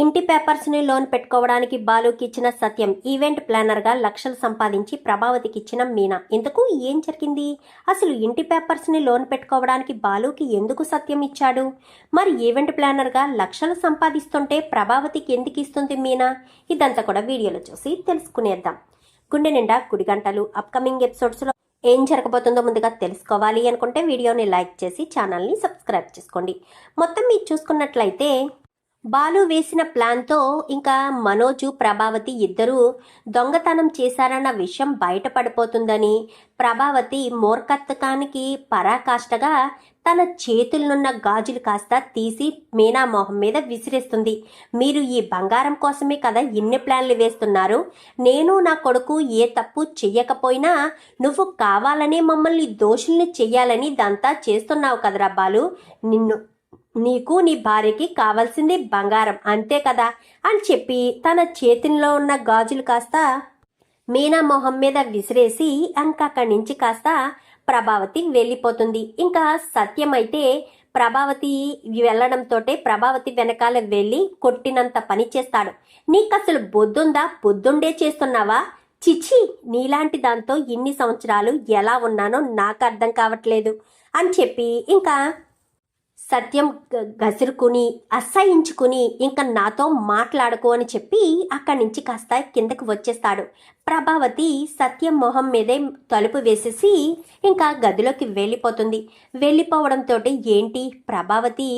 ఇంటి పేపర్స్ని లోన్ పెట్టుకోవడానికి బాలుకి ఇచ్చిన సత్యం ఈవెంట్ ప్లానర్గా లక్షలు సంపాదించి ప్రభావతికి ఇచ్చిన మీనా. ఇంతకు ఏం జరిగింది? అసలు ఇంటి పేపర్స్ని లోన్ పెట్టుకోవడానికి బాలుకి ఎందుకు సత్యం ఇచ్చాడు? మరి ఈవెంట్ ప్లానర్గా లక్షలు సంపాదిస్తుంటే ప్రభావతికి ఎందుకు ఇస్తుంది మీనా? ఇదంతా కూడా వీడియోలో చూసి తెలుసుకునేద్దాం. గుండె నిండా గుడి గంటలు అప్కమింగ్ ఎపిసోడ్స్లో ఏం జరగబోతుందో ముందుగా తెలుసుకోవాలి అనుకుంటే వీడియోని లైక్ చేసి ఛానల్ని సబ్స్క్రైబ్ చేసుకోండి. మొత్తం మీరు చూసుకున్నట్లయితే బాలు వేసిన ప్లాన్తో ఇంకా మనోజు ప్రభావతి ఇద్దరూ దొంగతనం చేశారన్న విషయం బయటపడిపోతుందని ప్రభావతి మూర్ఖత్వకానికి పరాకాష్ఠగా తన చేతులనున్న గాజులు కాస్త తీసి మీనా మొహం మీద విసిరేస్తుంది. మీరు ఈ బంగారం కోసమే కదా ఇన్ని ప్లాన్లు వేస్తున్నారు. నేను నా కొడుకు ఏ తప్పు చెయ్యకపోయినా నువ్వు కావాలనే మమ్మల్ని దోషుల్ని చెయ్యాలని దంతా చేస్తున్నావు కదరా బాలు. నిన్ను నీకు నీ భార్యకి కావాల్సింది బంగారం అంతే కదా? అని చెప్పి తన చేతిలో ఉన్న గాజులు కాస్త మీనా మొహం మీద విసిరేసి ఇంకా అక్కడి నుంచి కాస్త ప్రభావతి వెళ్ళిపోతుంది. ఇంకా సత్యం అయితే ప్రభావతి వెళ్ళడంతోటే ప్రభావతి వెనకాల వెళ్ళి కొట్టినంత పని చేస్తాడు. నీకు అసలు బొద్దుందా? బొద్దుండే చేస్తున్నావా? చిచి నీలాంటి దాంతో ఇన్ని సంవత్సరాలు ఎలా ఉన్నానో నాకు అర్థం కావట్లేదు అని చెప్పి ఇంకా సత్యం గ- గసురుకుని అసహించుకుని ఇంకా నాతో మాట్లాడుకో అని చెప్పి అక్కడి నుంచి కాస్త కిందకి వచ్చేస్తాడు. ప్రభావతి సత్యం మొహం మీదే తలుపు వేసేసి ఇంకా గదిలోకి వెళ్ళిపోతుంది. వెళ్ళిపోవడంతో ఏంటి? ప్రభావతి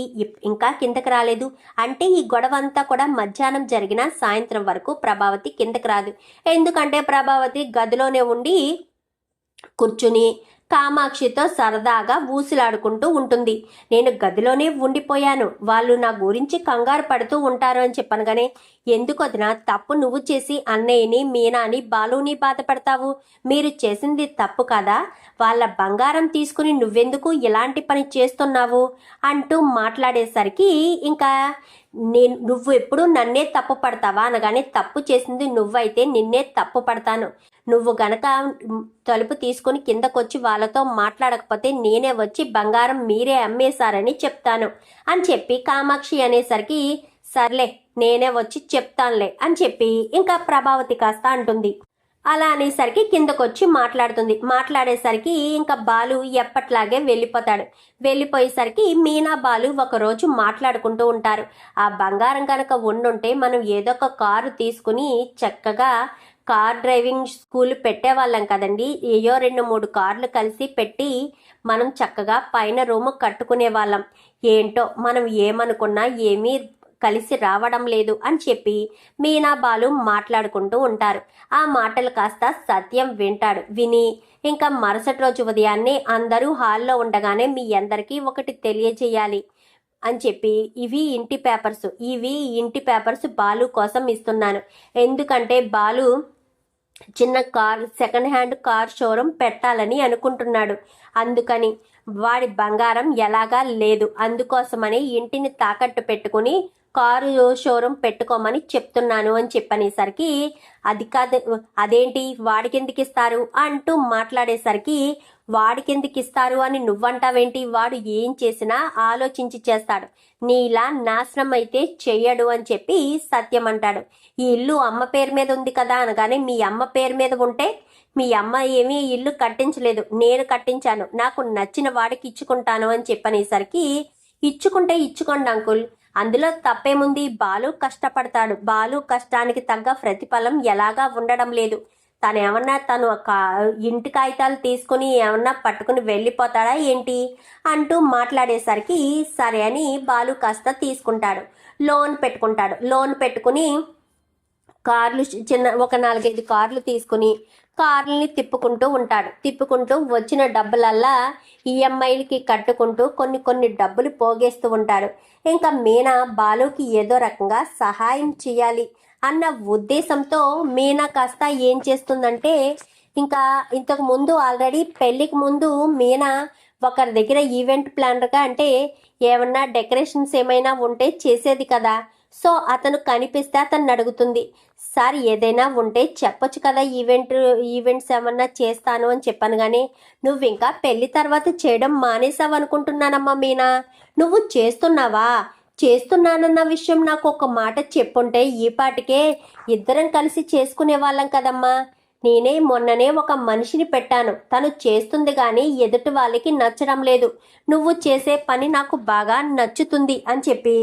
ఇంకా కిందకి రాలేదు. అంటే ఈ గొడవ అంతా కూడా మధ్యాహ్నం జరిగిన సాయంత్రం వరకు ప్రభావతి కిందకి రాదు. ఎందుకంటే ప్రభావతి గదిలోనే ఉండి కూర్చుని కామాక్షితో సరదాగా ఊసులాడుకుంటూ ఉంటుంది. నేను గదిలోనే ఉండిపోయాను. వాళ్ళు నా గురించి కంగారు పడుతూ ఉంటారు అని చెప్పనగానే ఎందుకు తప్పు నువ్వు చేసి అన్నయ్యని మీనాని బాలుని బాధపడతావు. మీరు చేసింది తప్పు కదా? వాళ్ళ బంగారం తీసుకుని నువ్వెందుకు ఇలాంటి పని చేస్తున్నావు? అంటూ మాట్లాడేసరికి ఇంకా నేను నువ్వు ఎప్పుడు నన్నే తప్పు పడతావా అనగానే తప్పు చేసింది నువ్వైతే నిన్నే తప్పు పడతాను. నువ్వు గనక తలుపు తీసుకుని కిందకొచ్చి వాళ్ళతో మాట్లాడకపోతే నేనే వచ్చి బంగారం మీరే అమ్మేశారని చెప్తాను అని చెప్పి కామాక్షి అనేసరికి సర్లే నేనే వచ్చి చెప్తానులే అని చెప్పి ఇంకా ప్రభావతి కాస్త అంటుంది. అలా అనేసరికి కిందకొచ్చి మాట్లాడుతుంది. మాట్లాడేసరికి ఇంకా బాలు ఎప్పట్లాగే వెళ్ళిపోతాడు. వెళ్ళిపోయేసరికి మీనా బాలు ఒకరోజు మాట్లాడుకుంటూ ఉంటారు. ఆ బంగారం కనుక ఉండుంటే మనం ఏదో ఒక కారు తీసుకుని చక్కగా కార్ డ్రైవింగ్ స్కూల్ పెట్టేవాళ్ళం కదండి. ఏయో రెండు మూడు కార్లు కలిసి పెట్టి మనం చక్కగా పైన రూమ్ కట్టుకునే వాళ్ళం ఏంటో మనం ఏమనుకున్నా ఏమీ కలిసి రావడం లేదు అని చెప్పి మీనా బాలు మాట్లాడుకుంటూ ఉంటారు. ఆ మాటలు కాస్త సత్యం వింటాడు. విని ఇంకా మరుసటి రోజు ఉదయాన్నే అందరూ హాల్లో ఉండగానే మీ అందరికీ ఒకటి తెలియజేయాలి. అని చెప్పి ఇవి ఇంటి పేపర్స్ ఇవి ఇంటి పేపర్స్ బాలు కోసం ఇస్తున్నాను. ఎందుకంటే బాలు చిన్న car second hand car showroom పెట్టాలని అనుకుంటున్నాడు. అందుకని వాడి బంగారం ఎలాగా లేదు. అందుకోసమని ఇంటిని తాకట్టు పెట్టుకుని కారు షోరూమ్ పెట్టుకోమని చెప్తున్నాను అని చెప్పనేసరికి అది కాదు అదేంటి వాడికెందుకు ఇస్తారు అంటూ మాట్లాడేసరికి వాడికెందుకు ఇస్తారు అని నువ్వంటావేంటి? వాడు ఏం చేసినా ఆలోచించి చేస్తాడు. నీలా నాశనం అయితే చెయ్యడు అని చెప్పి సత్యం అంటాడు ఈ ఇల్లు అమ్మ పేరు మీద ఉంది కదా అనగానే మీ అమ్మ పేరు మీద ఉంటే మీ అమ్మ ఏమీ ఇల్లు కట్టించలేదు. నేను కట్టించాను. నాకు నచ్చిన వాడికి ఇచ్చుకుంటాను అని చెప్పనేసరికి ఇచ్చుకుంటే ఇచ్చుకోండి అంకుల్. అందులో తప్పేముంది? బాలు కష్టపడతాడు. బాలు కష్టానికి తగ్గ ప్రతిఫలం ఎలాగా ఉండడం లేదు. తను ఏమన్నా తను ఒక ఇంటి కాగితాలు తీసుకుని ఏమన్నా పట్టుకుని వెళ్ళిపోతాడా ఏంటి? అంటూ మాట్లాడేసరికి సరే అని బాలు కాస్త తీసుకుంటాడు. లోన్ పెట్టుకుంటాడు. లోన్ పెట్టుకుని కార్లు చిన్న ఒక నాలుగైదు కార్లు తీసుకుని కార్లని తిప్పుకుంటూ ఉంటాడు. తిప్పుకుంటూ వచ్చిన డబ్బులల్లా ఈఎంఐలకి కట్టుకుంటూ కొన్ని కొన్ని డబ్బులు పోగేస్తూ ఉంటాడు. ఇంకా మీనా బాలుకి ఏదో రకంగా సహాయం చేయాలి అన్న ఉద్దేశంతో మీనా కాస్త ఏం చేస్తుందంటే ఇంకా ఇంతకు ముందు ఆల్రెడీ పెళ్ళికి ముందు మీనా ఒకరి దగ్గర ఈవెంట్ ప్లానర్గా అంటే ఏమన్నా డెకరేషన్స్ ఏమైనా ఉంటే చేసేది కదా. సో అతను కనిపిస్తే అతను అడుగుతుంది సార్ ఏదైనా ఉంటే చెప్పొచ్చు కదా ఈవెంట్ ఈవెంట్స్ ఏమన్నా చేస్తాను అని చెప్పాను కానీ నువ్వు ఇంకా పెళ్ళి తర్వాత చేయడం మానేసావు అనుకుంటున్నానమ్మా మీనా. నువ్వు చేస్తున్నావా? చేస్తున్నానన్న విషయం నాకు ఒక మాట చెప్పుంటే ఈ పాటికే ఇద్దరం కలిసి చేసుకునే వాళ్ళం కదమ్మా. నేనే మొన్ననే ఒక మనిషిని పెట్టాను. తను చేస్తుంది కానీ ఎదుటి వాళ్ళకి నచ్చడం లేదు. నువ్వు చేసే పని నాకు బాగా నచ్చుతుంది అని చెప్పి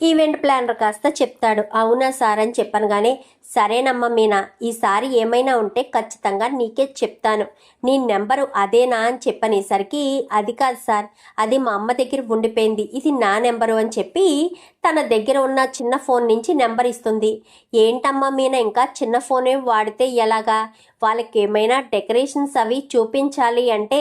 ఈవెంట్ ప్లానర్ కాస్త చెప్తాడు. అవునా సార్ అని చెప్పాను కానీ సరేనమ్మా మీనా ఈసారి ఏమైనా ఉంటే ఖచ్చితంగా నీకే చెప్తాను. నీ నెంబరు అదేనా అని చెప్పనేసరికి అది కాదు సార్ అది మా అమ్మ దగ్గర ఉండిపోయింది. ఇది నా నెంబరు అని చెప్పి తన దగ్గర ఉన్న చిన్న ఫోన్ నుంచి నెంబర్ ఇస్తుంది. ఏంటమ్మా మీనా ఇంకా చిన్న ఫోనే వాడితే ఎలాగా? వాళ్ళకి ఏమైనా డెకరేషన్స్ అవి చూపించాలి అంటే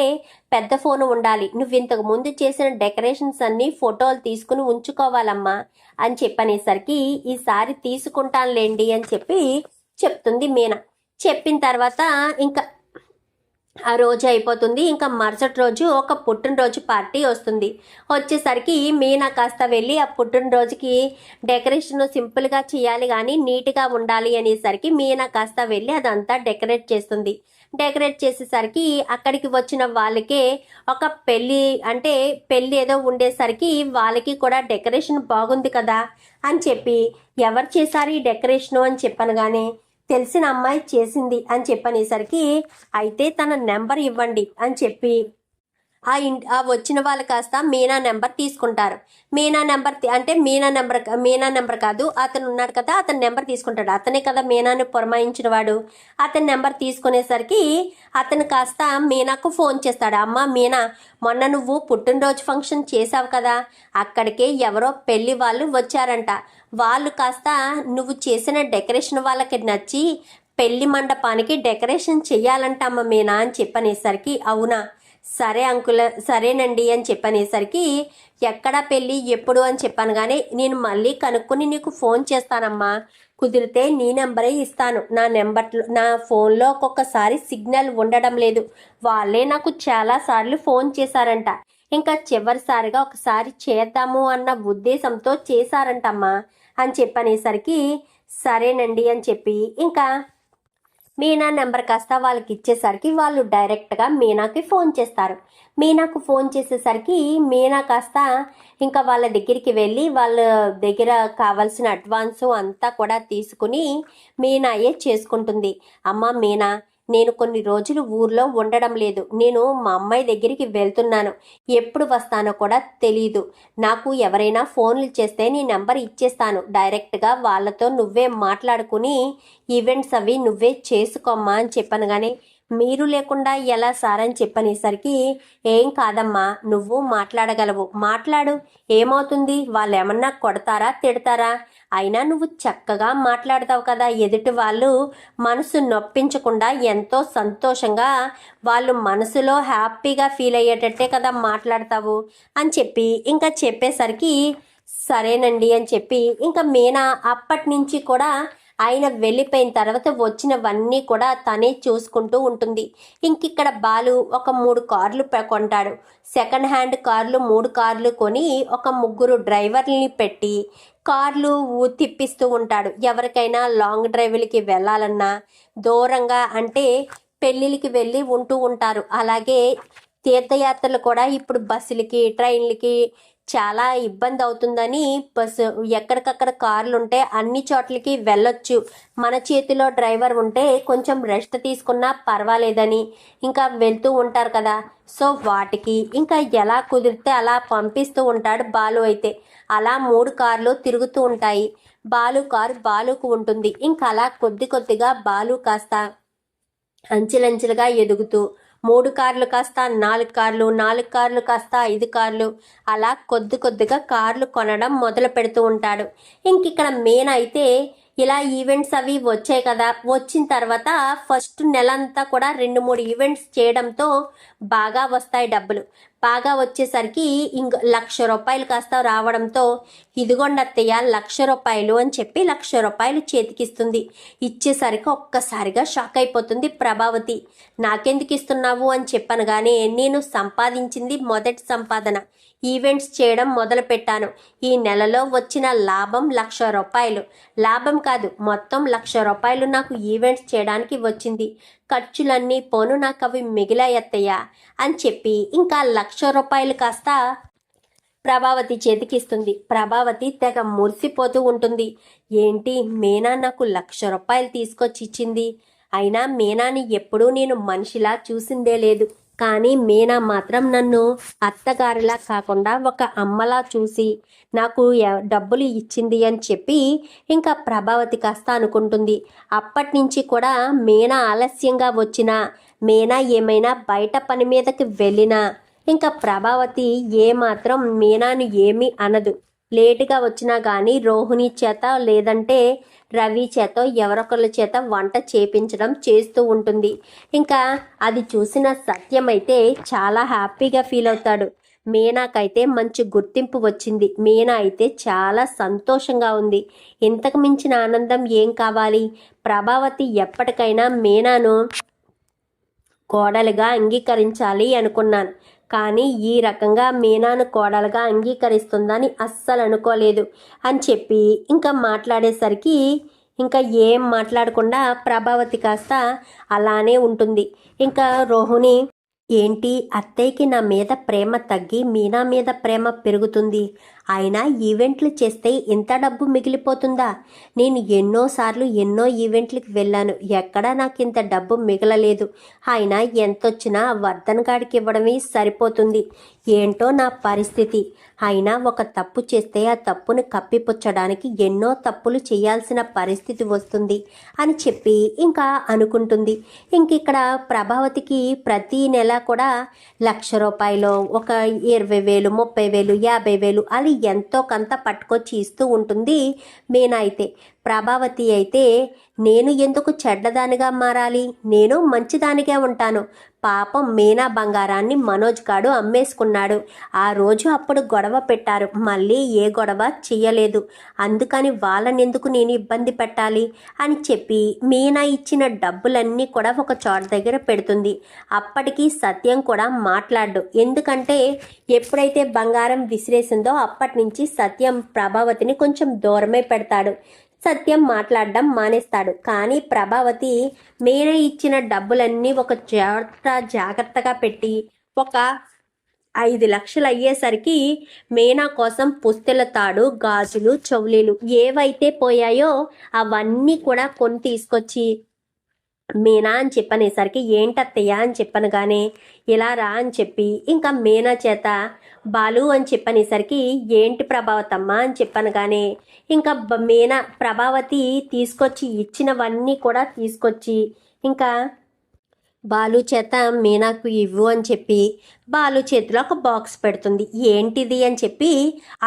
పెద్ద ఫోన్ ఉండాలి. నువ్వు ఇంతకు ముందు చేసిన డెకరేషన్స్ అన్నీ ఫోటోలు తీసుకుని ఉంచుకోవాలమ్మా అని చెప్పనేసరికి ఈసారి తీసుకుంటానులేండి అని చెప్పి చెప్తుంది మీనా. చెప్పిన తర్వాత ఇంకా ఆ రోజు అయిపోతుంది. ఇంకా మరుసటి రోజు ఒక పుట్టినరోజు పార్టీ వస్తుంది. వచ్చేసరికి మీనా కాస్త వెళ్ళి ఆ పుట్టినరోజుకి డెకరేషన్ సింపుల్గా చేయాలి కానీ నీట్గా ఉండాలి అనేసరికి మీనా కాస్త వెళ్ళి అదంతా డెకరేట్ చేస్తుంది. డెకరేట్ చేసేసరికి అక్కడికి వచ్చిన వాళ్ళకే ఒక పెళ్ళి అంటే పెళ్ళి ఏదో ఉండేసరికి వాళ్ళకి కూడా డెకరేషన్ బాగుంది కదా అని చెప్పి ఎవరు చేశారు ఈ డెకరేషను? అని చెప్పాను కానీ తెలిసిన అమ్మాయి చేసింది అని చెప్పనేసరికి అయితే తన నెంబర్ ఇవ్వండి అని చెప్పి ఆ ఇంటి ఆ వచ్చిన వాళ్ళు కాస్త మీనా నెంబర్ తీసుకుంటారు. మీనా నెంబర్ అంటే మీనా నెంబర్ మీనా నెంబర్ కాదు అతను ఉన్నాడు కదా అతని నెంబర్ తీసుకుంటాడు. అతనే కదా మీనాని పురమాయించిన వాడు అతని నెంబర్ తీసుకునేసరికి అతను కాస్త మీనాకు ఫోన్ చేస్తాడు. అమ్మ మీనా మొన్న నువ్వు పుట్టినరోజు ఫంక్షన్ చేసావు కదా అక్కడికే ఎవరో పెళ్ళి వాళ్ళు వచ్చారంట. వాళ్ళు కాస్త నువ్వు చేసిన డెకరేషన్ వాళ్ళకి నచ్చి పెళ్ళి మండపానికి డెకరేషన్ చెయ్యాలంట అమ్మ మీనా అని చెప్పనేసరికి అవునా? సరే అంకుల్ సరేనండి అని చెప్పనేసరికి ఎక్కడ పెళ్ళి ఎప్పుడు అని చెప్పాను కానీ నేను మళ్ళీ కనుక్కొని నీకు ఫోన్ చేస్తానమ్మా. కుదిరితే నీ నెంబరే ఇస్తాను. నా నెంబర్లో నా ఫోన్లో ఒక్కొక్కసారి సిగ్నల్ ఉండడం లేదు. వాళ్ళే నాకు చాలా సార్లు ఫోన్ చేశారంట. ఇంకా చివరిసారిగా ఒకసారి చేద్దాము అన్న ఉద్దేశంతో చేశారంటమ్మా అని చెప్పనేసరికి సరేనండి అని చెప్పి ఇంకా మీనా నెంబర్ కాస్త వాళ్ళకి ఇచ్చేసరికి వాళ్ళు డైరెక్ట్గా మీనాకి ఫోన్ చేస్తారు. మీనాకు ఫోన్ చేసేసరికి మీనా కాస్త ఇంకా వాళ్ళ దగ్గరికి వెళ్ళి వాళ్ళ దగ్గర కావాల్సిన అడ్వాన్సు అంతా కూడా తీసుకుని మీనాయే చేసుకుంటుంది. అమ్మ మీనా నేను కొన్ని రోజులు ఊర్లో ఉండడం లేదు. నేను మా అమ్మాయి దగ్గరికి వెళ్తున్నాను. ఎప్పుడు వస్తానో కూడా తెలీదు. నాకు ఎవరైనా ఫోన్లు చేస్తే నీ నెంబర్ ఇచ్చేస్తాను. డైరెక్ట్గా వాళ్ళతో నువ్వే మాట్లాడుకుని ఈవెంట్స్ అవి నువ్వే చేసుకోమ్మా అని చెప్పాను కానీ మీరు లేకుండా ఎలా సార్ అని చెప్పనేసరికి ఏం కాదమ్మా నువ్వు మాట్లాడగలవు. మాట్లాడు. ఏమవుతుంది? వాళ్ళు ఏమన్నా కొడతారా? తిడతారా? అయినా నువ్వు చక్కగా మాట్లాడతావు కదా. ఎదుటి వాళ్ళు మనసు నొప్పించకుండా ఎంతో సంతోషంగా వాళ్ళు మనసులో హ్యాపీగా ఫీల్ అయ్యేటట్టే కదా మాట్లాడతావు అని చెప్పి ఇంకా చెప్పేసరికి సరేనండి అని చెప్పి ఇంకా మీనా అప్పటి నుంచి కూడా ఆయన వెళ్ళిపోయిన తర్వాత వచ్చినవన్నీ కూడా తనే చూసుకుంటూ ఉంటుంది. ఇంకిక్కడ బాలు ఒక మూడు కార్లు కొంటాడు. సెకండ్ హ్యాండ్ కార్లు మూడు కార్లు కొని ఒక ముగ్గురు డ్రైవర్ని పెట్టి కార్లు తిప్పిస్తూ ఉంటాడు. ఎవరికైనా లాంగ్ డ్రైవ్లకి వెళ్ళాలన్నా దూరంగా అంటే పెళ్ళిళ్ళకి వెళ్ళి ఉంటూ ఉంటారు. అలాగే తీర్థయాత్రలు కూడా ఇప్పుడు బస్సులకి ట్రైన్లకి చాలా ఇబ్బంది అవుతుందని బస్సు ఎక్కడికక్కడ కార్లు ఉంటే అన్ని చోట్లకి వెళ్ళొచ్చు. మన చేతిలో డ్రైవర్ ఉంటే కొంచెం రెస్ట్ తీసుకున్నా పర్వాలేదని ఇంకా వెళ్తూ ఉంటారు కదా. సో వాటికి ఇంకా ఎలా కుదిరితే అలా పంపిస్తూ ఉంటాడు బాలు అయితే. అలా మూడు కార్లు తిరుగుతూ ఉంటాయి. బాలు కారు బాలుకు ఉంటుంది. ఇంకా అలా కొద్ది కొద్దిగా బాలు కాస్త అంచెలంచెలుగా ఎదుగుతూ మూడు కార్లు కాస్త నాలుగు కార్లు నాలుగు కార్లు కాస్త ఐదు కార్లు. అలా కొద్ది కొద్దిగా కార్లు కొనడం మొదలు పెడుతూ ఉంటాడు. ఇంక ఇక్కడ మెయిన్ అయితే ఇలా ఈవెంట్స్ అవి వచ్చాయి కదా. వచ్చిన తర్వాత ఫస్ట్ నెలంతా కూడా రెండు మూడు ఈవెంట్స్ చేయడంతో బాగా వస్తాయి డబ్బులు. బాగా వచ్చేసరికి ఇంక లక్ష రూపాయలు కాస్త రావడంతో ఇదిగోండి అత్తయ్య లక్ష రూపాయలు అని చెప్పి లక్ష రూపాయలు చేతికిస్తుంది. ఇచ్చేసరికి ఒక్కసారిగా షాక్ అయిపోతుంది ప్రభావతి. నాకెందుకు ఇస్తున్నావు అని చెప్పాను కానీ నేను సంపాదించింది మొదటి సంపాదన. ఈవెంట్స్ చేయడం మొదలుపెట్టాను. ఈ నెలలో వచ్చిన లాభం లక్ష రూపాయలు. లాభం కాదు మొత్తం లక్ష రూపాయలు నాకు ఈవెంట్స్ చేయడానికి వచ్చింది. ఖర్చులన్నీ పోను నాకు అవి మిగిలాయత్తయ్యా అని చెప్పి ఇంకా లక్ష రూపాయలు కాస్త ప్రభావతి చేతికిస్తుంది. ప్రభావతి తెగ మురిసిపోతూ ఉంటుంది. ఏంటి మీనా నాకు లక్ష రూపాయలు తీసుకొచ్చి ఇచ్చింది అయినా మీనాని ఎప్పుడూ నేను మనిషిలా చూసిందే లేదు. కానీ మీనా మాత్రం నన్ను అత్తగారిలా కాకుండా ఒక అమ్మలా చూసి నాకు డబ్బులు ఇచ్చింది అని చెప్పి ఇంకా ప్రభావతి కాస్త అనుకుంటుంది. అప్పటి నుంచి కూడా మీనా ఆలస్యంగా వచ్చినా మీనా ఏమైనా బయట పని మీదకి వెళ్ళినా ఇంకా ప్రభావతి ఏమాత్రం మీనాను ఏమీ అనదు. లేటుగా వచ్చినా కానీ రోహిణి చేత లేదంటే రవి చేత ఎవరొకరి చేత వంట చేపించడం చేస్తూ ఉంటుంది. ఇంకా అది చూసిన సత్యం అయితే చాలా హ్యాపీగా ఫీల్ అవుతాడు. మీనాకైతే మంచి గుర్తింపు వచ్చింది. మీనా అయితే చాలా సంతోషంగా ఉంది. ఇంతకు మించిన ఆనందం ఏం కావాలి? ప్రభావతి ఎప్పటికైనా మీనాను కోడలుగా అంగీకరించాలి అనుకున్నాను. కానీ ఈ రకంగా మీనాను కోడలుగా అంగీకరిస్తుందని అస్సలు అనుకోలేదు అని చెప్పి ఇంకా మాట్లాడేసరికి ఇంకా ఏం మాట్లాడకుండా ప్రభావతి కాస్త అలానే ఉంటుంది. ఇంకా రోహిణి ఏంటి అత్తయ్యకి నా మీద ప్రేమ తగ్గి మీనా మీద ప్రేమ పెరుగుతుంది? అయినా ఈవెంట్లు చేస్తే ఇంత డబ్బు మిగిలిపోతుందా? నేను ఎన్నోసార్లు ఎన్నో ఈవెంట్లకు వెళ్ళాను. ఎక్కడా నాకు ఇంత డబ్బు మిగలలేదు. అయినా ఎంతొచ్చినా వర్ధన్ గాడికి ఇవ్వడమే సరిపోతుంది. ఏంటో నా పరిస్థితి. అయినా ఒక తప్పు చేస్తే ఆ తప్పును కప్పిపుచ్చడానికి ఎన్నో తప్పులు చేయాల్సిన పరిస్థితి వస్తుంది అని చెప్పి ఇంకా అనుకుంటుంది. ఇంక ఇక్కడ ప్రభావతికి ప్రతి నెల కూడా లక్ష రూపాయలు ఒక ఇరవై వేలు ముప్పై వేలు యాభై వేలు అది ఎంతో కొంత పట్టుకొచ్చి ఇస్తూ ఉంటుంది మీనా అయితే ప్రభావతి అయితే నేను ఎందుకు చెడ్డదానిగా మారాలి? నేను మంచిదానిగా ఉంటాను. పాపం మీనా బంగారాన్ని మనోజ్ గాడు అమ్మేసుకున్నాడు. ఆ రోజు అప్పుడు గొడవ పెట్టారు. మళ్ళీ ఏ గొడవ చెయ్యలేదు. అందుకని వాళ్ళనెందుకు నేను ఇబ్బంది పెట్టాలి? అని చెప్పి మీనా ఇచ్చిన డబ్బులన్నీ కూడా ఒక చోట దగ్గర పెడుతుంది. అప్పటికి సత్యం కూడా మాట్లాడు ఎందుకంటే ఎప్పుడైతే బంగారం విసిరేసిందో అప్పటి నుంచి సత్యం ప్రభావతిని కొంచెం దూరమే పెడతాడు. సత్యం మాట్లాడడం మానేస్తాడు. కానీ ప్రభావతి మీరే ఇచ్చిన డబ్బులన్నీ ఒక చోట జాగ్రత్తగా పెట్టి ఒక ఐదు లక్షలు అయ్యేసరికి మీనా కోసం పుస్తెల తాడు గాజులు చెవులీలు ఏవైతే పోయాయో అవన్నీ కూడా కొని తీసుకొచ్చి మీనా అని చెప్పనేసరికి ఏంటత్తయ్య అని చెప్పనగానే ఇలా రా అని చెప్పి ఇంకా మీనా చేత బాలు అని చెప్పనేసరికి ఏంటి ప్రభావతమ్మ అని చెప్పనగానే ఇంకా మీనా ప్రభావతి తీసుకొచ్చి ఇచ్చినవన్నీ కూడా తీసుకొచ్చి ఇంకా బాలు చేత మీనాకు ఇవ్వు అని చెప్పి బాలు చేతిలో ఒక బాక్స్ పెడుతుంది. ఏంటిది అని చెప్పి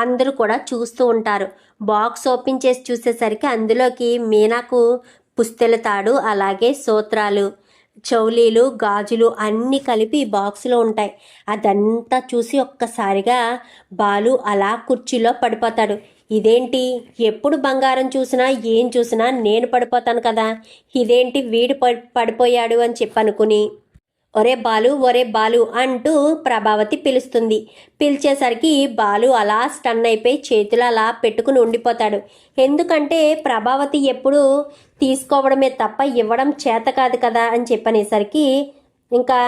అందరూ కూడా చూస్తూ ఉంటారు. బాక్స్ ఓపెన్ చేసి చూసేసరికి అందులోకి మీనాకు పుస్తెల తాడు అలాగే సూత్రాలు చౌలీలు గాజులు అన్నీ కలిపి బాక్స్లో ఉంటాయి. అదంతా చూసి ఒక్కసారిగా బాలు అలా కుర్చీలో పడిపోతాడు. ఇదేంటి? ఎప్పుడు బంగారం చూసినా ఏం చూసినా నేను పడిపోతాను కదా. ఇదేంటి వీడు పడి పడిపోయాడు అని చెప్పనుకుని. ఒరే బాలు ఒరే బాలు అంటూ ప్రభావతి పిలుస్తుంది. పిలిచేసరికి బాలు అలా స్టన్ అయిపోయి చేతులు అలా పెట్టుకుని ఉండిపోతాడు. ఎందుకంటే ప్రభావతి ఎప్పుడు తీసుకోవడమే తప్ప ఇవ్వడం చేత కాదు కదా అని చెప్పనేసరికి ఇంకా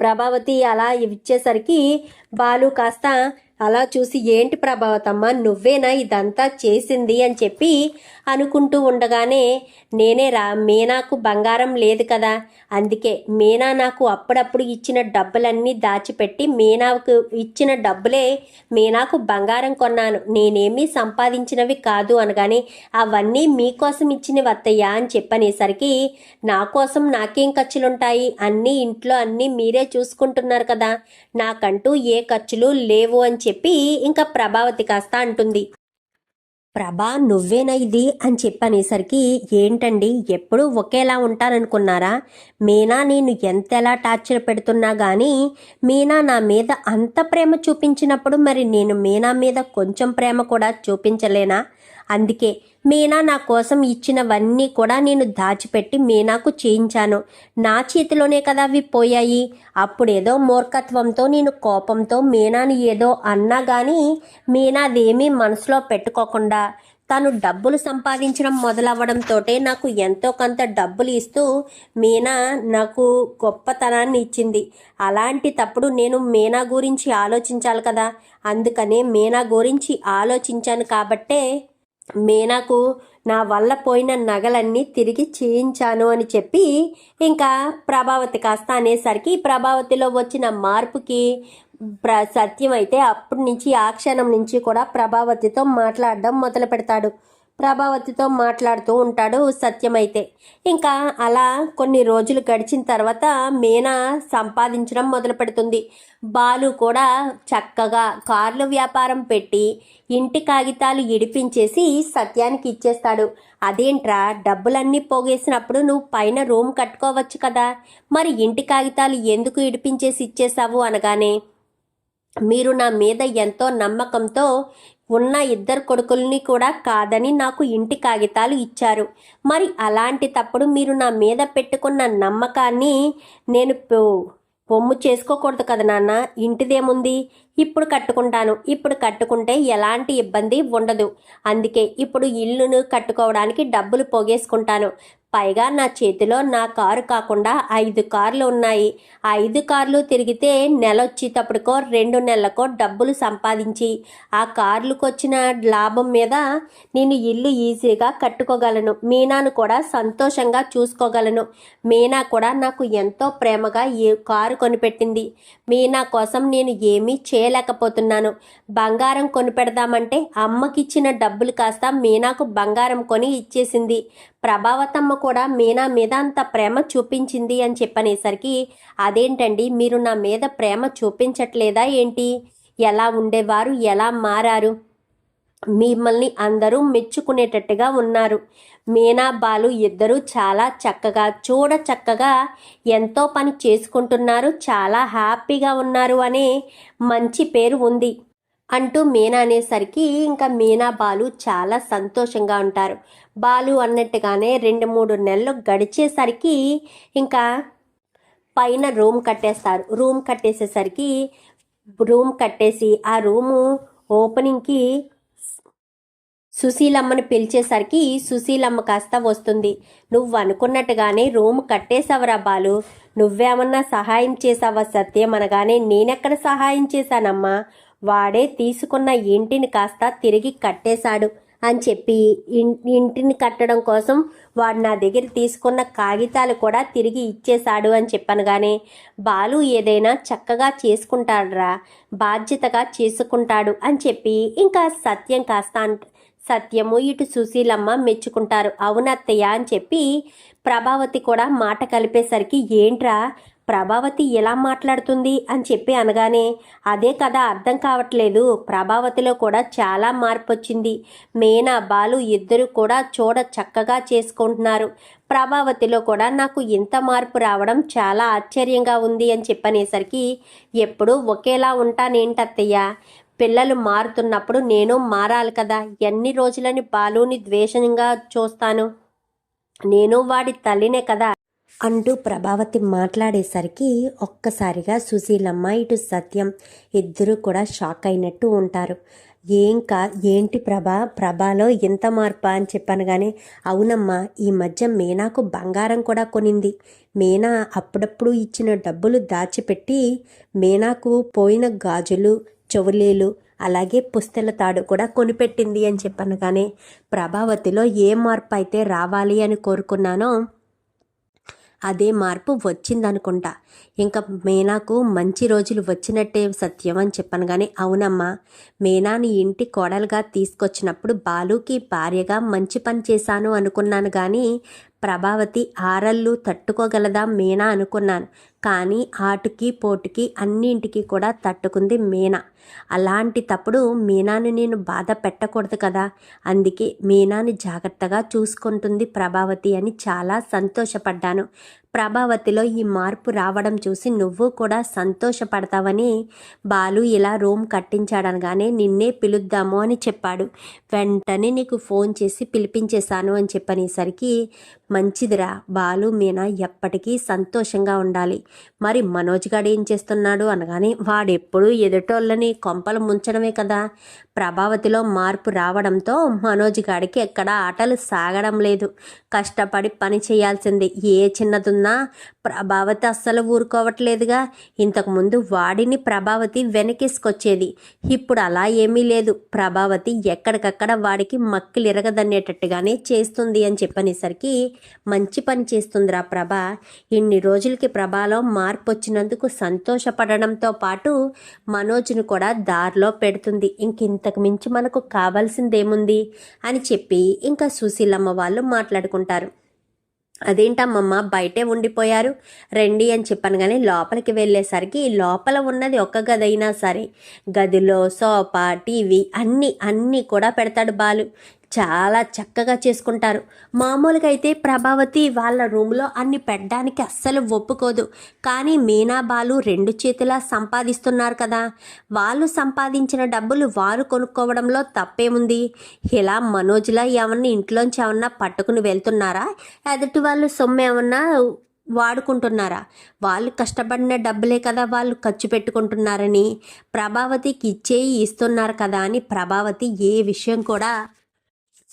ప్రభావతి అలా ఇచ్చేసరికి బాలు కాస్త అలా చూసి ఏంటి ప్రభావతమ్మ నువ్వేనా ఇదంతా చేసింది అని చెప్పి అనుకుంటూ ఉండగానే నేనే రా మీనాకు బంగారం లేదు కదా. అందుకే మీనా నాకు అప్పుడప్పుడు ఇచ్చిన డబ్బులన్నీ దాచిపెట్టి మీనాకు ఇచ్చిన డబ్బులే మీనాకు బంగారం కొన్నాను. నేనేమీ సంపాదించినవి కాదు అనగానే అవన్నీ మీకోసం ఇచ్చినవి అత్తయ్యా అని చెప్పనేసరికి నా కోసం నాకేం ఖర్చులుంటాయి? అన్నీ ఇంట్లో అన్నీ మీరే చూసుకుంటున్నారు కదా. నాకంటూ ఏ ఖర్చులు లేవు అని చెప్పి ఇంకా ప్రభావతి కాస్త అంటుంది. ప్రభా నువ్వేనా ఇది? అని చెప్పనేసరికి ఏంటండి? ఎప్పుడూ ఒకేలా ఉంటాననుకున్నారా? మీనా నేను ఎంతెలా టార్చర్ పెడుతున్నా కానీ మీనా నా మీద అంత ప్రేమ చూపించినప్పుడు మరి నేను మీనా మీద కొంచెం ప్రేమ కూడా చూపించలేనా? అందుకే మీనా నా కోసం ఇచ్చినవన్నీ కూడా నేను దాచిపెట్టి మీనాకు చేయించాను. నా చేతిలోనే కదా అవి పోయాయి. అప్పుడేదో మూర్ఖత్వంతో నేను కోపంతో మీనాని ఏదో అన్నా కానీ మీనా అదేమీ మనసులో పెట్టుకోకుండా తను డబ్బులు సంపాదించడం మొదలవ్వడంతోటే నాకు ఎంతో కొంత డబ్బులు ఇస్తూ మీనా నాకు గొప్పతనాన్ని ఇచ్చింది. అలాంటి తప్పుడు నేను మీనా గురించి ఆలోచించాలి కదా. అందుకనే మీనా గురించి ఆలోచించాను కాబట్టే మీనాకు నా వల్ల పోయిన నగలన్నీ తిరిగి చేయించాను అని చెప్పి ఇంకా ప్రభావతి కాస్త అనేసరికి ప్రభావతిలో వచ్చిన మార్పుకి ప్ర సత్యం అయితే అప్పటి నుంచి ఆ క్షణం నుంచి కూడా ప్రభావతితో మాట్లాడడం మొదలు పెడతాడు ప్రభావతితో మాట్లాడుతూ ఉంటాడు సత్యమైతే. ఇంకా అలా కొన్ని రోజులు గడిచిన తర్వాత మీనా సంపాదించడం మొదలు పెడుతుంది బాలు కూడా చక్కగా కార్లు వ్యాపారం పెట్టి ఇంటి కాగితాలు ఇడిపించేసి సత్యానికి ఇచ్చేస్తాడు. అదేంట్రా డబ్బులన్నీ పోగేసినప్పుడు నువ్వు పైన రూమ్ కట్టుకోవచ్చు కదా. మరి ఇంటి కాగితాలు ఎందుకు ఇడిపించేసి ఇచ్చేసావు అనగానే మీరు నా మీద ఎంతో నమ్మకంతో ఉన్న ఇద్దరు కొడుకుల్ని కూడా కాదని నాకు ఇంటి కాగితాలు ఇచ్చారు. మరి అలాంటి తప్పుడు మీరు నా మీద పెట్టుకున్న నమ్మకాన్ని నేను పొ- పొమ్ము చేసుకోకూడదు కదా నాన్న. ఇంటిదేముంది? ఇప్పుడు కట్టుకుంటాను. ఇప్పుడు కట్టుకుంటే ఎలాంటి ఇబ్బంది ఉండదు. అందుకే ఇప్పుడు ఇల్లును కట్టుకోవడానికి డబ్బులు పోగేసుకుంటాను. పైగా నా చేతిలో నా కారు కాకుండా ఐదు కార్లు ఉన్నాయి. ఐదు కార్లు తిరిగితే నెల వచ్చేటప్పటికో రెండు నెలలకో డబ్బులు సంపాదించి ఆ కార్లకు వచ్చిన లాభం మీద నేను ఇల్లు ఈజీగా కట్టుకోగలను. మీనాను కూడా సంతోషంగా చూసుకోగలను. మీనా కూడా నాకు ఎంతో ప్రేమగా ఏ కారు కొనిపెట్టింది. మీనా కోసం నేను ఏమీ చేయలేకపోతున్నాను. బంగారం కొనిపెడదామంటే అమ్మకిచ్చిన డబ్బులు కాస్త మీనాకు బంగారం కొని ఇచ్చేసింది. ప్రభావతమ్మ కూడా మీనా మీద అంత ప్రేమ చూపించింది అని చెప్పనేసరికి అదేంటండి? మీరు నా మీద ప్రేమ చూపించట్లేదా ఏంటి? ఎలా ఉండేవారు? ఎలా మారారు? మిమ్మల్ని అందరూ మెచ్చుకునేటట్టుగా ఉన్నారు. మీనా బాలు ఇద్దరూ చాలా చక్కగా చూడ చక్కగా ఎంతో పని చేసుకుంటున్నారు. చాలా హ్యాపీగా ఉన్నారు అనే మంచి పేరు ఉంది అంటూ మీనా అనేసరికి ఇంకా మీనా బాలు చాలా సంతోషంగా ఉంటారు. బాలు అన్నట్టుగానే రెండు మూడు నెలలు గడిచేసరికి ఇంకా పైన రూమ్ కట్టేస్తారు. రూమ్ కట్టేసేసరికి రూమ్ కట్టేసి ఆ రూము ఓపెనింగ్కి సుశీలమ్మని పిలిచేసరికి సుశీలమ్మ కాస్త వస్తుంది. నువ్వు అనుకున్నట్టుగానే రూమ్ కట్టేశావరా బాలు. నువ్వేమన్నా సహాయం చేసావా సత్యం అనగానే నేనెక్కడ సహాయం చేశానమ్మా? వాడే తీసుకున్న ఇంటిని కాస్త తిరిగి కట్టేశాడు అని చెప్పి ఇంటిని కట్టడం కోసం వాడు నా దగ్గర తీసుకున్న కాగితాలు కూడా తిరిగి ఇచ్చేశాడు అని చెప్పనగానే బాలు ఏదైనా చక్కగా చేసుకుంటాడురా బాధ్యతగా చేసుకుంటాడు అని చెప్పి ఇంకా సత్యం కాస్త సత్యము ఇటు సుశీలమ్మ మెచ్చుకుంటారు. అవునత్తయ్య అని చెప్పి ప్రభావతి కూడా మాట కలిపేసరికి ఏంట్రా? ప్రభావతి ఎలా మాట్లాడుతుంది? అని చెప్పి అనగానే అదే కదా అర్థం కావట్లేదు. ప్రభావతిలో కూడా చాలా మార్పు వచ్చింది మేనా బాలు ఇద్దరు కూడా చూడ చక్కగా చేసుకుంటున్నారు. ప్రభావతిలో కూడా నాకు ఇంత మార్పు రావడం చాలా ఆశ్చర్యంగా ఉంది అని చెప్పనేసరికి ఎప్పుడూ ఒకేలా ఉంటానేంటత్తయ్య? పిల్లలు మారుతున్నప్పుడు నేను మారాలి కదా. ఎన్ని రోజులని బాలుని ద్వేషంగా చూస్తాను? నేను వాడి తల్లినే కదా. అంటూ ప్రభావతి మాట్లాడేసరికి ఒక్కసారిగా సుశీలమ్మ ఇటు సత్యం ఇద్దరూ కూడా షాక్ అయినట్టు ఉంటారు. ఏం కా ఏంటి ప్రభా? ప్రభాలో ఇంత మార్పా అని చెప్పాను కానీ అవునమ్మా ఈ మధ్య మీనాకు బంగారం కూడా కొనింది. మీనా అప్పుడప్పుడు ఇచ్చిన డబ్బులు దాచిపెట్టి మీనాకు పోయిన గాజులు చెవులేలు అలాగే పుస్తెల తాడు కూడా కొనిపెట్టింది అని చెప్పాను. కానీ ప్రభావతిలో ఏ మార్పు అయితే రావాలి అని కోరుకున్నానో అదే మార్పు వచ్చిందనుకుంటా. ఇంకా మీనాకు మంచి రోజులు వచ్చినట్టే సత్యం అని చెప్పాను. కానీ అవునమ్మా మీనాని ఇంటి కోడలుగా తీసుకొచ్చినప్పుడు బాలుకి భార్యగా మంచి పని చేశాను అనుకున్నాను. కానీ ప్రభావతి ఆరళ్ళు తట్టుకోగలదా మీనా అనుకున్నాను. కానీ ఆటుకి పోటుకి అన్నింటికి కూడా తట్టుకుంది మీనా. అలాంటి తప్పుడు మీనాని నేను బాధ పెట్టకూడదు కదా. అందుకే మీనాని జాగ్రత్తగా చూసుకుంటుంది ప్రభావతి అని చాలా సంతోషపడ్డాను. ప్రభావతిలో ఈ మార్పు రావడం చూసి నువ్వు కూడా సంతోషపడతావని బాలు ఇలా రూమ్ కట్టించాడనగానే నిన్నే పిలుద్దాము అని చెప్పాడు. వెంటనే నీకు ఫోన్ చేసి పిలిపించేశాను అని చెప్పనేసరికి మంచిదిరా బాలు మీనా ఎప్పటికీ సంతోషంగా ఉండాలి. మరి మనోజ్ గాడు ఏం చేస్తున్నాడు అనగానే వాడెప్పుడు ఎదుటోళ్ళని కొంపలు ముంచడమే కదా. ప్రభావతిలో మార్పు రావడంతో మనోజ్ గాడికి ఎక్కడ ఆటలు సాగడం లేదు. కష్టపడి పని చేయాల్సింది ఏ చిన్నదున్నా ప్రభావతి అస్సలు ఊరుకోవట్లేదుగా. ఇంతకుముందు వాడిని ప్రభావతి వెనకేసుకొచ్చేది. ఇప్పుడు అలా ఏమీ లేదు. ప్రభావతి ఎక్కడికక్కడ వాడికి మక్కిలు ఇరగదన్నేటట్టుగానే చేస్తుంది అని చెప్పనేసరికి మంచి పని చేస్తుందిరా ప్రభ. ఇన్ని రోజులకి ప్రభాలో మార్పు వచ్చినందుకు సంతోషపడడంతో పాటు మనోజ్ను కూడా కూడా దారిలో పెడుతుంది. ఇంకింతకు మించి మనకు కావాల్సిందేముంది? అని చెప్పి ఇంకా సుశీలమ్మ వాళ్ళు మాట్లాడుకుంటారు. అదేంటమ్మమ్మ బయటే ఉండిపోయారు. రండి అని చెప్పాను కానీ లోపలికి వెళ్ళేసరికి లోపల ఉన్నది ఒక్క గది అయినా సరే. గదిలో సోఫా టీవీ అన్నీ అన్నీ కూడా పెడతాడు బాలు. చాలా చక్కగా చేసుకుంటారు. మామూలుగా అయితే ప్రభావతి వాళ్ళ రూమ్లో అన్ని పెట్టడానికి అస్సలు ఒప్పుకోదు. కానీ మీనా బాలు రెండు చేతులా సంపాదిస్తున్నారు కదా. వాళ్ళు సంపాదించిన డబ్బులు వారు కొనుక్కోవడంలో తప్పేముంది? ఇలా మనోజ్లా ఏమన్నా ఇంట్లోంచి ఏమన్నా పట్టుకుని వెళ్తున్నారా? ఎదుటి వాళ్ళు సొమ్ము ఏమన్నా వాడుకుంటున్నారా? వాళ్ళు కష్టపడిన డబ్బులే కదా వాళ్ళు ఖర్చు పెట్టుకుంటున్నారని ప్రభావతికి ఇచ్చేయి ఇస్తున్నారు కదా అని ప్రభావతి ఏ విషయం కూడా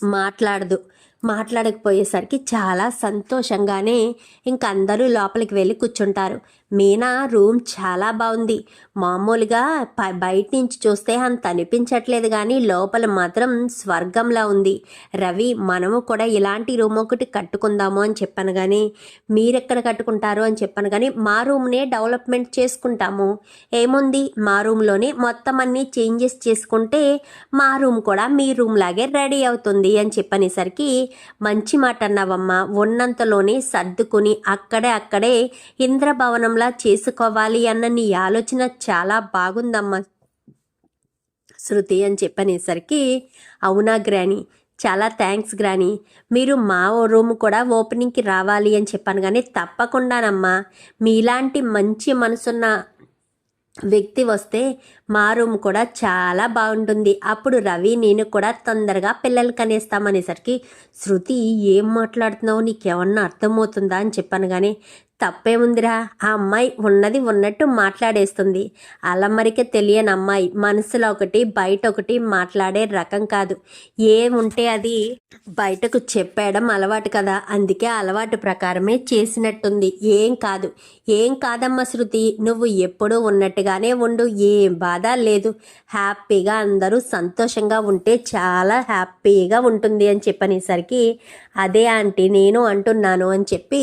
మాట్లాడదు. మాట్లాడకపోయేసరికి చాలా సంతోషంగానే ఇంక అందరూ లోపలికి వెళ్ళి కూర్చుంటారు. మీనా రూమ్ చాలా బాగుంది. మామూలుగా బయట నుంచి చూస్తే అంత అనిపించట్లేదు కానీ లోపల మాత్రం స్వర్గంలా ఉంది. రవి మనము కూడా ఇలాంటి రూమ్ ఒకటి కట్టుకుందాము అని చెప్పాను కానీ మీరెక్కడ కట్టుకుంటారు అని చెప్పాను కానీ మా రూమ్నే డెవలప్మెంట్ చేసుకుంటాము. ఏముంది? మా రూమ్లోనే మొత్తం అన్నీ చేంజెస్ చేసుకుంటే మా రూమ్ కూడా మీ రూమ్ లాగే రెడీ అవుతుంది అని చెప్పనేసరికి మంచి మాట అన్నావమ్మా ఉన్నంతలోనే సర్దుకుని అక్కడే అక్కడే ఇంద్రభవనంలో చేసుకోవాలి అన్న నీ ఆలోచన చాలా బాగుందమ్మా. శృతి అని చెప్పనేసరికి అవునా గ్రాని? చాలా థ్యాంక్స్ గ్రాని. మీరు మా రూమ్ కూడా ఓపెనింగ్కి రావాలి అని చెప్పాను కానీ తప్పకుండానమ్మా. మీలాంటి మంచి మనసున్న వ్యక్తి వస్తే మా రూమ్ కూడా చాలా బాగుంటుంది. అప్పుడు రవి నేను కూడా తొందరగా పిల్లలు కనేస్తామనేసరికి శృతి ఏం మాట్లాడుతున్నావు? నీకేమన్నా అర్థమవుతుందా? అని చెప్పాను కానీ తప్పేముందిరా ఆ అమ్మాయి ఉన్నది ఉన్నట్టు మాట్లాడేస్తుంది. అలమరిక తెలియని అమ్మాయి. మనసులో ఒకటి బయట ఒకటి మాట్లాడే రకం కాదు. ఏముంటే అది బయటకు చెప్పేయడం అలవాటు కదా. అందుకే అలవాటు ప్రకారమే చేసినట్టుంది. ఏం కాదు. ఏం కాదమ్మా శృతి? నువ్వు ఎప్పుడూ ఉన్నట్టుగానే ఉండు. ఏం బాధ లేదు. హ్యాపీగా అందరూ సంతోషంగా ఉంటే చాలా హ్యాపీగా ఉంటుంది అని చెప్పనేసరికి అదే ఆంటీ నేను అంటున్నాను అని చెప్పి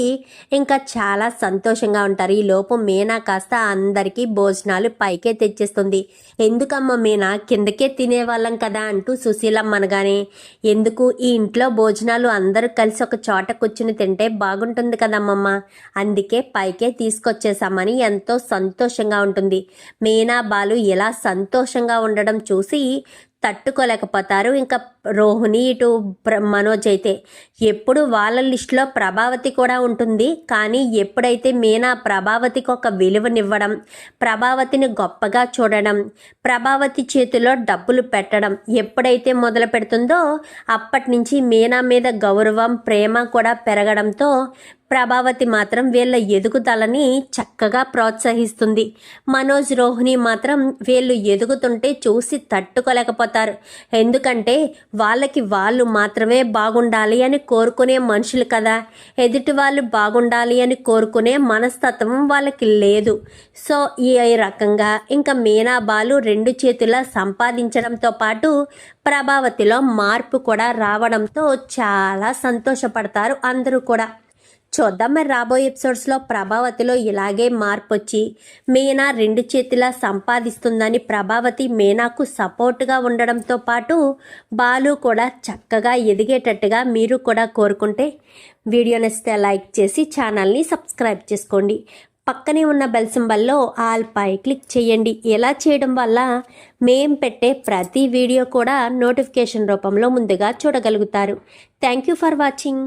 ఇంకా చాలా సంతోషంగా ఉంటారు. ఈ లోపు మీనా కాస్త అందరికీ భోజనాలు పైకే తెచ్చేస్తుంది. ఎందుకమ్మ మీనా కిందకే తినేవాళ్ళం కదా అంటూ సుశీలమ్మ అనగానే ఎందుకు ఈ ఇంట్లో భోజనాలు అందరూ కలిసి ఒక చోట కూర్చుని తింటే బాగుంటుంది కదమ్మమ్మ. అందుకే పైకే తీసుకొచ్చేసామని ఎంతో సంతోషంగా ఉంటుంది. మీనా బాలు ఇలా సంతోషంగా ఉండడం చూసి తట్టుకోలేకపోతారు. ఇంకా రోహిణి ఇటు మనోజ్ అయితే ఎప్పుడు వాళ్ళ లిస్టులో ప్రభావతి కూడా ఉంటుంది. కానీ ఎప్పుడైతే మీనా ప్రభావతికి ఒక విలువనివ్వడం ప్రభావతిని గొప్పగా చూడడం ప్రభావతి చేతిలో డబ్బులు పెట్టడం ఎప్పుడైతే మొదలు పెడుతుందో అప్పటి నుంచి మీనా మీద గౌరవం ప్రేమ కూడా పెరగడంతో ప్రభావతి మాత్రం వీళ్ళ ఎదుగుదలని చక్కగా ప్రోత్సహిస్తుంది. మనోజ్ రోహిణి మాత్రం వీళ్ళు ఎదుగుతుంటే చూసి తట్టుకోలేకపోతారు. ఎందుకంటే వాళ్ళకి వాళ్ళు మాత్రమే బాగుండాలి అని కోరుకునే మనుషులు కదా. ఎదుటి వాళ్ళు బాగుండాలి అని కోరుకునే మనస్తత్వం వాళ్ళకి లేదు. సో ఈ రకంగా ఇంకా మీనా బాలు రెండు చేతుల సంపాదించడంతో పాటు ప్రభావతిలో మార్పు కూడా రావడంతో చాలా సంతోషపడతారు అందరూ కూడా. చూద్దాం మరి రాబోయే ఎపిసోడ్స్లో ప్రభావతిలో ఇలాగే మార్పు వచ్చి మీనా రెండు చేతిలా సంపాదిస్తుందని ప్రభావతి మీనాకు సపోర్ట్గా ఉండడంతో పాటు బాలు కూడా చక్కగా ఎదిగేటట్టుగా మీరు కూడా కోరుకుంటే వీడియో నచ్చితే లైక్ చేసి ఛానల్ని సబ్స్క్రైబ్ చేసుకోండి. పక్కనే ఉన్న బెల్ సింబల్లో ఆల్ పై క్లిక్ చేయండి. ఇలా చేయడం వల్ల మేం పెట్టే ప్రతి వీడియో కూడా నోటిఫికేషన్ రూపంలో ముందుగా చూడగలుగుతారు. Thank you for watching.